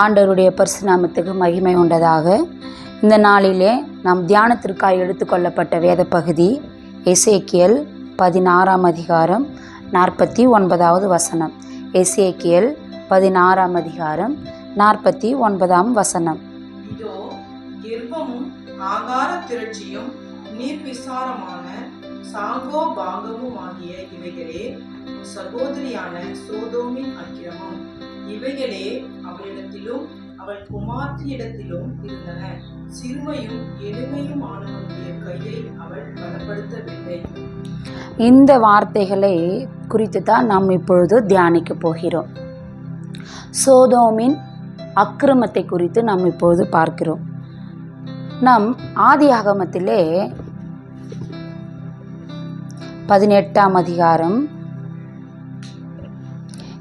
ஆண்டவருடைய பரிசுநாமத்துக்கு மகிமை உண்டதாக. இந்த நாளிலே நாம் தியானத்திற்காக எடுத்துக்கொள்ளப்பட்ட வேத பகுதி எசேக்கியல் பதினாறாம் அதிகாரம் நாற்பத்தி ஒன்பதாவது வசனம். எசேக்கியல் பதினாறாம் அதிகாரம் நாற்பத்தி ஒன்பதாம் வசனம். இதோ கர்ப்பமும் ஆகார திரட்சியும் நீர்விசாரமான சாங்கோ பாங்கமும் ஆகிய இவைகளே சகோதரியான சோதோமின் அக்கிரமம். இவைகளே அவளிடத்திலும் அவள் குமார்த்தியிடத்திலும் இருந்தன. சிறுமையும் எளிமையும் ஆனவனுடைய கையை அவள் பலப்படுத்தவில்லை. இந்த வார்த்தைகளை குறித்து தான் நாம் இப்பொழுது தியானிக்க போகிறோம். சோதோமின் அக்கிரமத்தை குறித்து நாம் இப்பொழுது பார்க்கிறோம். நம் ஆதி ஆகமத்திலே பதினெட்டாம் அதிகாரம்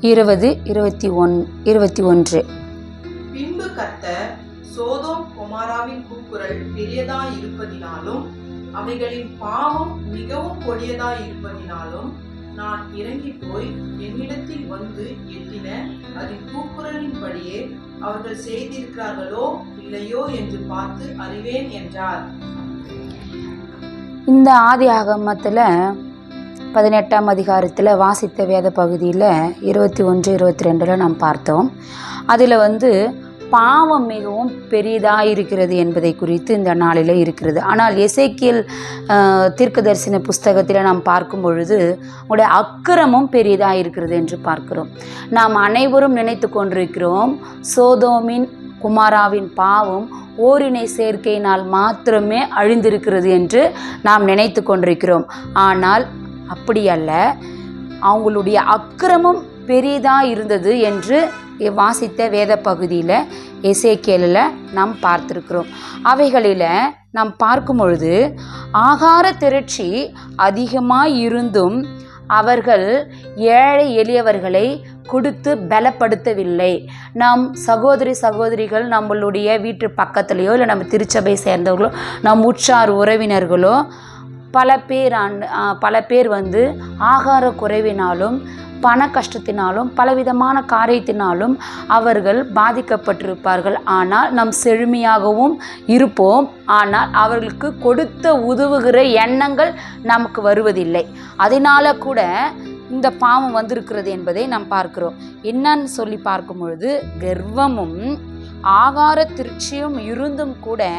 இருபது இருபத்தி ஒன் இருபத்தி ஒன்று. பின்பு கர்த்தர் சோதோம் குமாராவின் கூக்குரல் பெரியதாயிருப்பதினாலும் அவைகளின் பாவம் மிகவும் கொடியதாயிருப்பதினாலும் நான் இறங்கி போய் என்னிடத்தில் வந்து எட்டின அதன் கூக்குரலின்படியே அவர்கள் செய்திருக்கிறார்களோ இல்லையோ என்று பார்த்து அறிவேன் என்றார். இந்த ஆதி ஆகமத்தில் பதினெட்டாம் அதிகாரத்தில் வாசித்த வேத பகுதியில் இருபத்தி ஒன்று இருபத்தி ரெண்டில் நாம் பார்த்தோம். அதில் வந்து பாவம் மிகவும் பெரிதாக இருக்கிறது என்பதை குறித்து இந்த நாளில் இருக்கிறது. ஆனால் இசைக்கியல் தீர்க்கதரிசன புஸ்தகத்தில் நாம் பார்க்கும் பொழுது உடைய அக்கிரமும் பெரிதாக இருக்கிறது என்று பார்க்கிறோம். நாம் அனைவரும் நினைத்து கொண்டிருக்கிறோம் சோதோமின் குமாராவின் பாவம் ஓரினை சேர்க்கையினால் மாத்திரமே அழிந்திருக்கிறது என்று நாம் நினைத்து கொண்டிருக்கிறோம். ஆனால் அப்படி அல்ல. அவங்களுடைய அக்கிரமம் பெரிதாக இருந்தது என்று வாசித்த வேத பகுதியில் எசேக்கியலில் நாம் பார்த்துருக்கிறோம். அவைகளில் நாம் பார்க்கும் பொழுது ஆகார திரட்சி அதிகமாக இருந்தும் அவர்கள் ஏழை எளியவர்களை கொடுத்து பலப்படுத்தவில்லை. நம் சகோதரி சகோதரிகள் நம்மளுடைய வீட்டு பக்கத்துலேயோ இல்லை நம்ம திருச்சபை சேர்ந்தவர்களோ நம் உற்றார் உறவினர்களோ பல பேர் பல பேர் வந்து ஆகார குறைவினாலும் பண கஷ்டத்தினாலும் பலவிதமான காரியத்தினாலும் அவர்கள் பாதிக்கப்பட்டிருப்பார்கள். ஆனால் நம் செழுமையாகவும் இருப்போம். ஆனால் அவர்களுக்கு கொடுத்த உதவுகிற எண்ணங்கள் நமக்கு வருவதில்லை. அதனால கூட இந்த பாவம் வந்திருக்கிறது என்பதை நாம் பார்க்கிறோம். என்னன்னு சொல்லி பார்க்கும் பொழுது கர்வமும் ஆகார திருச்சியும் இருந்தும் கூட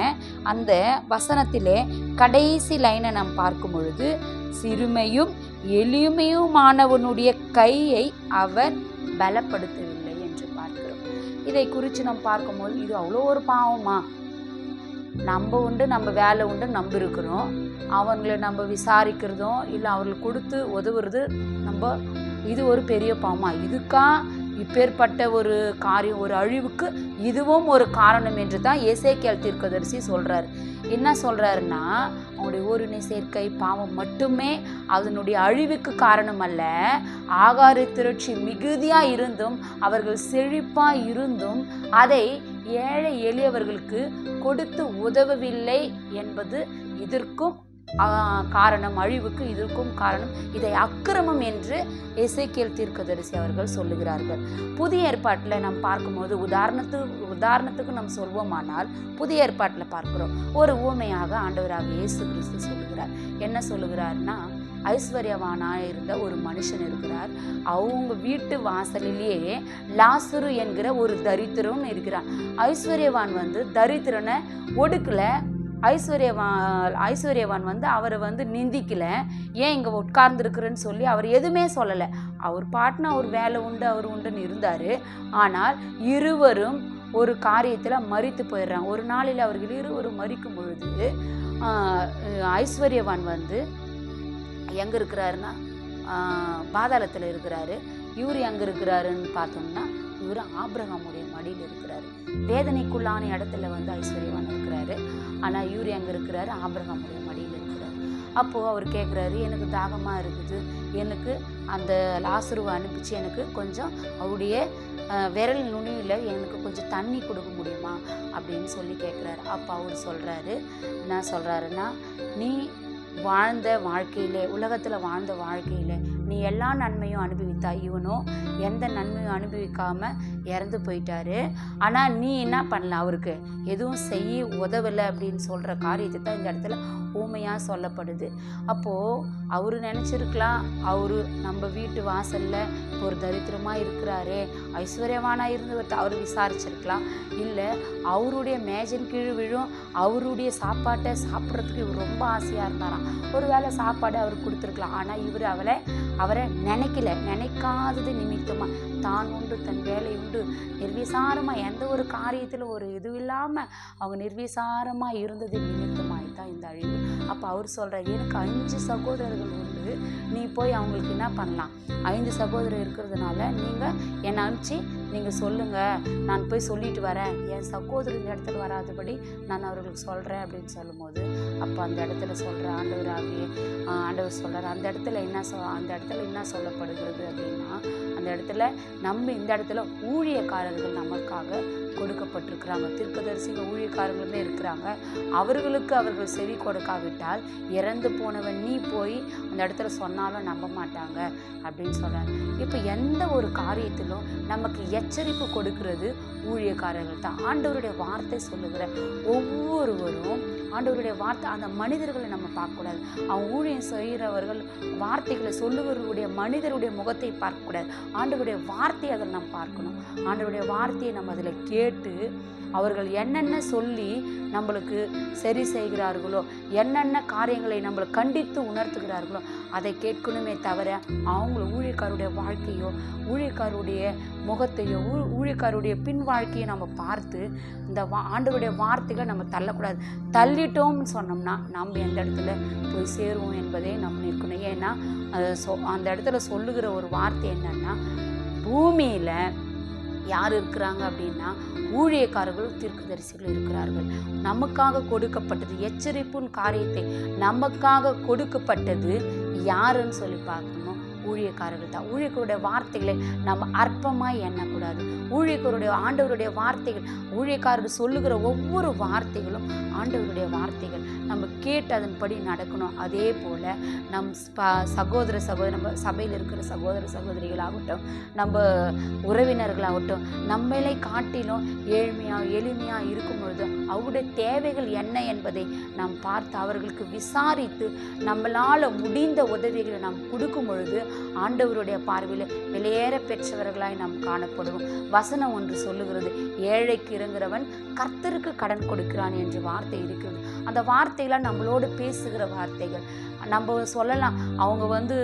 அந்த வசனத்திலே கடைசி லைனை நாம் பார்க்கும் பொழுது சிறுமையும் எளிமையுமானவனுடைய கையை அவர் பலப்படுத்தவில்லை என்று பார்க்கிறோம். இதை குறித்து நாம் பார்க்கும்போது இது அவ்வளோ ஒரு பாவமா? நம்ம உண்டு நம்ம வேலை உண்டு நம்ப இருக்கிறோம். அவங்கள நம்ம விசாரிக்கிறதும் இல்லை அவர்களுக்கு கொடுத்து உதவுறது நம்ம இது ஒரு பெரிய பாவமா? இதுக்காக இப்பேற்பட்ட ஒரு காரியம் ஒரு அழிவுக்கு இதுவும் ஒரு காரணம் என்று தான் ஏசேக்கியல் தீர்க்கதரிசி சொல்கிறார் என்ன சொல்கிறாருன்னா அவங்களுடைய ஓரினை சேர்க்கை பாவம் மட்டுமே அதனுடைய அழிவுக்கு காரணம் அல்ல. ஆகார திரட்சி மிகுதியாக இருந்தும் அவர்கள் செழிப்பாக இருந்தும் அதை ஏழை எளியவர்களுக்கு கொடுத்து உதவவில்லை என்பது இதற்கும் காரணம் அழிவுக்கு இதற்கும் காரணம் இதை அக்கிரமம் என்று இசைக்கியல் தீர்க்கதரிசி அவர்கள் சொல்லுகிறார்கள். புதிய ஏற்பாட்டில் நாம் பார்க்கும்போது உதாரணத்துக்கு உதாரணத்துக்கு நாம் சொல்வோமானால் புதிய ஏற்பாட்டில் பார்க்கிறோம். ஒரு ஊமையாக ஆண்டவராக இயேசு கிறிஸ்து சொல்லுகிறார். என்ன சொல்லுகிறார்னா ஐஸ்வர்யவானாக இருந்த ஒரு மனுஷன் இருக்கிறார். அவங்க வீட்டு வாசலிலேயே லாசுரு என்கிற ஒரு தரித்திரம் இருக்கிறார் ஐஸ்வர்யவான் வந்து தரித்திரனை ஒடுக்கலை ஐஸ்வர்யவான் ஐஸ்வர்யவான் வந்து அவரை வந்து நிந்திக்கல. ஏன் இங்கே உட்கார்ந்துருக்குறேன்னு சொல்லி அவர் எதுவுமே சொல்லலை. அவர் பாட்டுன்னு அவர் வேலை உண்டு அவர் உண்டுன்னு இருந்தார். ஆனால் இருவரும் ஒரு காரியத்தில் மறித்து போயிடுறாங்க. ஒரு நாளில் அவர்கள் இருவரும் மறிக்கும் பொழுது ஐஸ்வர்யவான் வந்து எங்கே இருக்கிறாருன்னா பாதாளத்தில் இருக்கிறாரு. இவர் எங்கே இருக்கிறாருன்னு பார்த்தோம்னா இவர் ஆப்ரஹாமுடைய மடியில் இருக்கிறாரு. வேதனைக்குள்ளான இடத்துல வந்து ஐஸ்வர்யவான் இருக்கிறாரு. ஆனால் இவர் அங்கே இருக்கிறாரு ஆப்ரஹாமுடைய மடியில் இருக்கிறாரு. அப்போது அவர் கேட்குறாரு எனக்கு தாகமாக இருக்குது. எனக்கு அந்த லாசுருவை அனுப்பிச்சு எனக்கு கொஞ்சம் அவருடைய விரல் நுனியில் எனக்கு கொஞ்சம் தண்ணி கொடுக்க முடியுமா? அப்படின்னு சொல்லி கேட்குறாரு அப்போ அவர் சொல்கிறாரு என்ன சொல்கிறாருன்னா நீ வாழ்ந்த வாழ்க்கையிலே உலகத்தில் வாழ்ந்த வாழ்க்கையிலே நீ எல்லா நன்மையும் அனுபவித்தா இவனும் எந்த நன்மையும் அனுபவிக்காமல் இறந்து போயிட்டாரு. ஆனால் நீ என்ன பண்ணல அவருக்கு? எதுவும் செய்ய உதவலை அப்படின்னு சொல்கிற காரியத்தை தான் இந்த இடத்துல ஊமையாக சொல்லப்படுது. அப்போது அவர் நினச்சிருக்கலாம் அவரு நம்ம வீட்டு வாசலில் ஒரு தரித்திரமாக இருக்கிறாரு ஐஸ்வர்யவானாக இருந்து அவர் விசாரிச்சிருக்கலாம். இல்லை அவருடைய மேஜன் கீழ் விழும் அவருடைய சாப்பாட்டை சாப்பிட்றதுக்கு இவர் ரொம்ப ஆசையாக இருந்தாராம். ஒரு வேளை சாப்பாடு அவர் கொடுத்துருக்கலாம். ஆனால் இவர் அவளை அவரை நினைக்கல. நினைக்காதது நிமித்தமாக தான் உண்டு தன் வேலை உண்டு. நிர்விசாரமாக எந்த ஒரு காரியத்தில் ஒரு இது இல்லாமல் அவங்க நிர்விசாரமாக இருந்தது நிமித்தமாய் தான் இந்த அழிவு. அப்போ அவர் சொல்கிறார் எனக்கு அஞ்சு சகோதரர்கள் உண்டு. நீ போய் அவங்களுக்கு என்ன பண்ணலாம்? ஐந்து சகோதரர் இருக்கிறதுனால நீங்கள் என்னை அனுப்பிச்சு நீங்கள் சொல்லுங்கள் நான் போய் சொல்லிட்டு வரேன். என் சகோதரி இந்த இடத்துல வராதபடி நான் அவர்களுக்கு சொல்கிறேன் அப்படின்னு சொல்லும்போது அப்போ அந்த இடத்துல சொல்கிற ஆண்டவர் ஆகிய ஆண்டவர் சொல்கிறார் அந்த இடத்துல என்ன சொ அந்த இடத்துல என்ன சொல்லப்படுகிறது அப்படின்னா அந்த இடத்துல நம்ம இந்த இடத்துல ஊழியக்காரர்கள் நமக்காக கொடுக்கப்பட்டிருக்கிறாங்க. தீர்க்கதரிசிங்க ஊழியக்காரங்களுமே இருக்கிறாங்க. அவர்களுக்கு அவர்கள் செவி கொடுக்காவிட்டால் இறந்து போனவன் நீ போய் அந்த இடத்துல சொன்னாலும் நம்ப மாட்டாங்க அப்படின்னு சொல்கிறாங்க இப்போ எந்த ஒரு காரியத்திலும் நமக்கு எச்சரிப்பு கொடுக்கிறது ஊழியக்காரர்கள் தான். ஆண்டவருடைய வார்த்தை சொல்லுகிற ஒவ்வொருவரும் ஆண்டவருடைய வார்த்தை அந்த மனிதர்களை நம்ம பார்க்கக்கூடாது. அவங்க ஊழியம் செய்கிறவர்கள் வார்த்தைகளை சொல்லுகிறவருடைய மனிதருடைய முகத்தை பார்க்கக்கூடாது. ஆண்டவருடைய வார்த்தையை அதில் நம்ம பார்க்கணும். ஆண்டவருடைய வார்த்தையை நம்ம அதில் கேட்டு அவர்கள் என்னென்ன சொல்லி நம்மளுக்கு சரி செய்கிறார்களோ என்னென்ன காரியங்களை நம்மளை கண்டித்து உணர்த்துகிறார்களோ அதை கேட்கணுமே தவிர அவங்கள ஊழியக்காருடைய வாழ்க்கையோ ஊழியக்காருடைய முகத்தையோ ஊ ஊழியக்காருடைய பின் வாழ்க்கையை நம்ம பார்த்து இந்த வா ஆண்டவருடைய வார்த்தைகள் நம்ம தள்ளக்கூடாது. தள்ளிட்டோம்னு சொன்னோம்னா நம்ம எந்த இடத்துல போய் சேருவோம் என்பதை நம்ம நிற்கணும். ஏன்னா அது சொ அந்த இடத்துல சொல்லுகிற ஒரு வார்த்தை என்னென்னா பூமியில் யார் இருக்கிறாங்க அப்படின்னா ஊழியக்காரர்களும் தீர்க்கதரிசிகள் இருக்கிறார்கள். நமக்காக கொடுக்கப்பட்டது எச்சரிப்புன் காரியத்தை நமக்காக கொடுக்கப்பட்டது யாருன்னு சொல்லி பார்க்கணும் ஊழியக்காரர்கள் தான். ஊழியக்கருடைய வார்த்தைகளை நம்ம அற்பமாக எண்ணக்கூடாது. ஊழியக்கருடைய ஆண்டவருடைய வார்த்தைகள் ஊழியக்காரர்கள் சொல்லுகிற ஒவ்வொரு வார்த்தைகளும் ஆண்டவருடைய வார்த்தைகள். நம்ம கேட்டு அதன்படி நடக்கணும். அதே போல் நம் சகோதர சகோதரி நம்ம சபையில் இருக்கிற சகோதர சகோதரிகளாகட்டும் நம்ம உறவினர்களாகட்டும் நம்மளை காட்டிலும் ஏழ்மையாக எளிமையாக இருக்கும் பொழுது அவருடைய தேவைகள் என்ன என்பதை நாம் பார்த்து அவர்களுக்கு விசாரித்து நம்மளால் முடிந்த உதவிகளை நாம் கொடுக்கும் பொழுது ஆண்டவருடைய பார்வையில் வெளியேற பெற்றவர்களாய் நாம் காணப்படுவோம். வசனம் ஒன்று சொல்லுகிறது ஏழைக்கு இறங்குறவன் கர்த்தருக்கு கடன் கொடுக்கிறான் என்று வார்த்தை இருக்கிறது. அந்த வார்த்தைகளாம் நம்மளோடு பேசுகிற வார்த்தைகள். நம்ம சொல்லலாம் அவங்க வந்து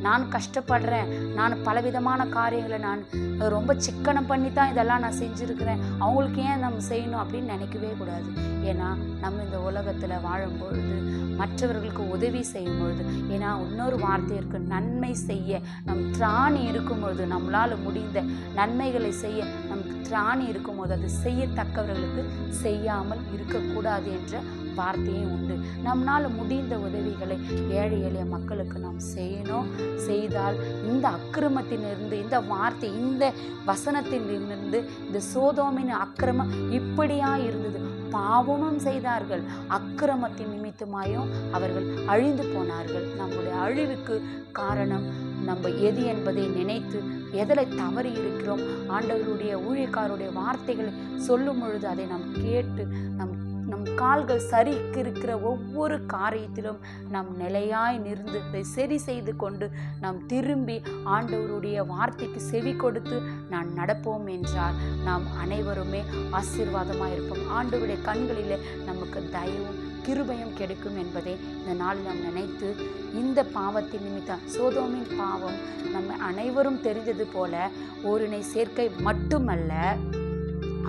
நான் கஷ்டப்படுறேன் நான் பலவிதமான காரியங்களை நான் ரொம்ப சிக்கனம் பண்ணி தான் இதெல்லாம் நான் செஞ்சுருக்கிறேன். அவங்களுக்கு ஏன் நம்ம செய்யணும் அப்படின்னு நினைக்கவே கூடாது. ஏன்னா நம்ம இந்த உலகத்தில் வாழும்பொழுது மற்றவர்களுக்கு உதவி செய்யும் பொழுது ஏன்னா இன்னொரு வார்த்தை இருக்கு நன்மை செய்ய. நம் திராணி இருக்கும் பொழுது நம்மளால் முடிந்த நன்மைகளை செய்ய நமக்கு திராணி இருக்கும்போது அது செய்யத்தக்கவர்களுக்கு செய்யாமல் இருக்கக்கூடாது என்ற வார்த்தையும் உண்டு. நம்மால் முடிந்த உதவிகளை ஏழை எளிய மக்களுக்கு நாம் செய்யணும். செய்தால் இந்த அக்கிரமத்திலிருந்து இந்த வார்த்தை இந்த வசனத்திலிருந்து இந்த சோதோமின் அக்கிரமம் இப்படியா இருந்தது? பாவமும் செய்தார்கள். அக்கிரமத்தின் நிமித்தமாயும் அவர்கள் அழிந்து போனார்கள். நம்முடைய அழிவுக்கு காரணம் நம்ம எது என்பதை நினைத்து எதில் தவறி இருக்கிறோம். ஆண்டவருடைய ஊழியக்காருடைய வார்த்தைகளை சொல்லும் பொழுது அதை நாம் கேட்டு நம் நம் கால்கள் சரிக்கு இருக்கிற ஒவ்வொரு காரியத்திலும் நாம் நிலையாய் நிறுந்து அதை சரி செய்து கொண்டு நாம் திரும்பி ஆண்டவருடைய வார்த்தைக்கு செவி கொடுத்து நான் நடப்போம் என்றால் நாம் அனைவருமே ஆசீர்வாதமாக இருப்போம் ஆண்டவருடைய கண்களிலே நமக்கு தயவும் கிருபையும் கிடைக்கும் என்பதை இந்த நாளில் நாம் நினைத்து இந்த பாவத்தின் நிமித்தம் சோதோமின் பாவம் நம்ம அனைவரும் தெரிந்தது போல ஒருனை சேர்க்கை மட்டுமல்ல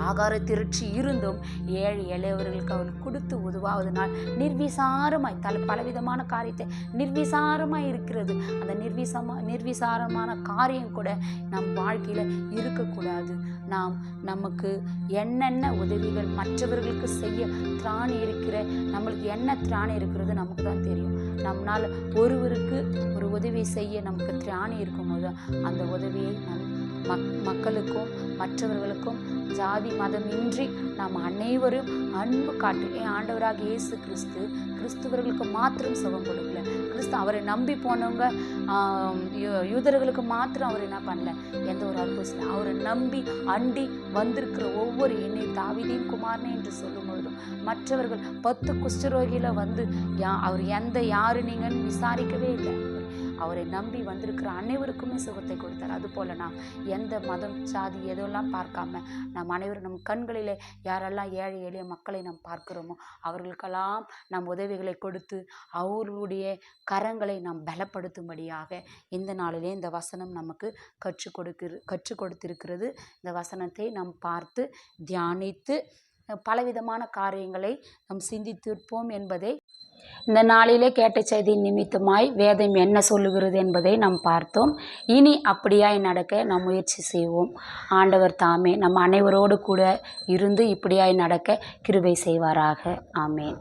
ஆகார திருச்சி இருந்தும் ஏழை எளியவர்களுக்கு அவன் கொடுத்து உதவாவதனால் நிர்விசாரமாய் தல பலவிதமான காரியத்தை நிர்விசாரமாய் இருக்கிறது. அந்த நிர்விசமா நிர்விசாரமான காரியம் கூட நம் வாழ்க்கையில் இருக்கக்கூடாது. நாம் நமக்கு என்னென்ன உதவிகள் மற்றவர்களுக்கு செய்ய திராணி இருக்கிற நம்மளுக்கு என்ன திராணி இருக்கிறது நமக்கு தான் தெரியும். நம்மளால் ஒருவருக்கு ஒரு உதவி செய்ய நமக்கு திராணி இருக்கும்போது அந்த உதவியை நம்ம மக் மக்களுக்கும் மற்றவர்களுக்கும் ஜாதி மதமின்றி நாம் அனைவரும் அன்பு காட்டு என் ஆண்டவராக இயேசு கிறிஸ்து கிறிஸ்துவர்களுக்கு மாத்திரம் சுகம் கொடுக்கல. கிறிஸ்து அவரை நம்பி போனவங்க யூ- யூதர்களுக்கு மாத்திரம் அவர் என்ன பண்ணல? எந்த ஒரு அற்புதம் அவரை நம்பி அண்டி வந்திருக்கிற ஒவ்வொரு என்னை தாவிதின் குமாரனே என்று சொல்லும் பொழுதும் மற்றவர்கள் பத்து குஷ்டரோகியில் வந்து யா அவர் எந்த யாரு நீங்கன்னு விசாரிக்கவே இல்லை. அவரை நம்பி வந்திருக்கிற அனைவருக்குமே சுகத்தை கொடுத்தார். அதுபோல நாம் எந்த மதம் சாதி எதெல்லாம் பார்க்காம நாம் அனைவரும் நம் கண்களிலே யாரெல்லாம் ஏழை எளிய மக்களை நாம் பார்க்கிறோமோ அவர்களுக்கெல்லாம் நம் உதவிகளை கொடுத்து அவர்களுடைய கரங்களை நாம் பலப்படுத்தும்படியாக இந்த நாளிலே இந்த வசனம் நமக்கு கற்றுக் கொடுக்கிற கற்றுக் கொடுத்திருக்கிறது. இந்த வசனத்தை நாம் பார்த்து தியானித்து பலவிதமான காரியங்களை நாம் சிந்தித்திருப்போம் என்பதை இந்த நாளிலே கேட்ட செய்தி நிமித்தமாய் வேதம் என்ன சொல்லுகிறது என்பதை நாம் பார்த்தோம். இனி அப்படியாய் நடக்க நாம் முயற்சி செய்வோம். ஆண்டவர் தாமே நம் அனைவரோடு கூட இருந்து இப்படியாய் நடக்க கிருபை செய்வாராக. ஆமேன்.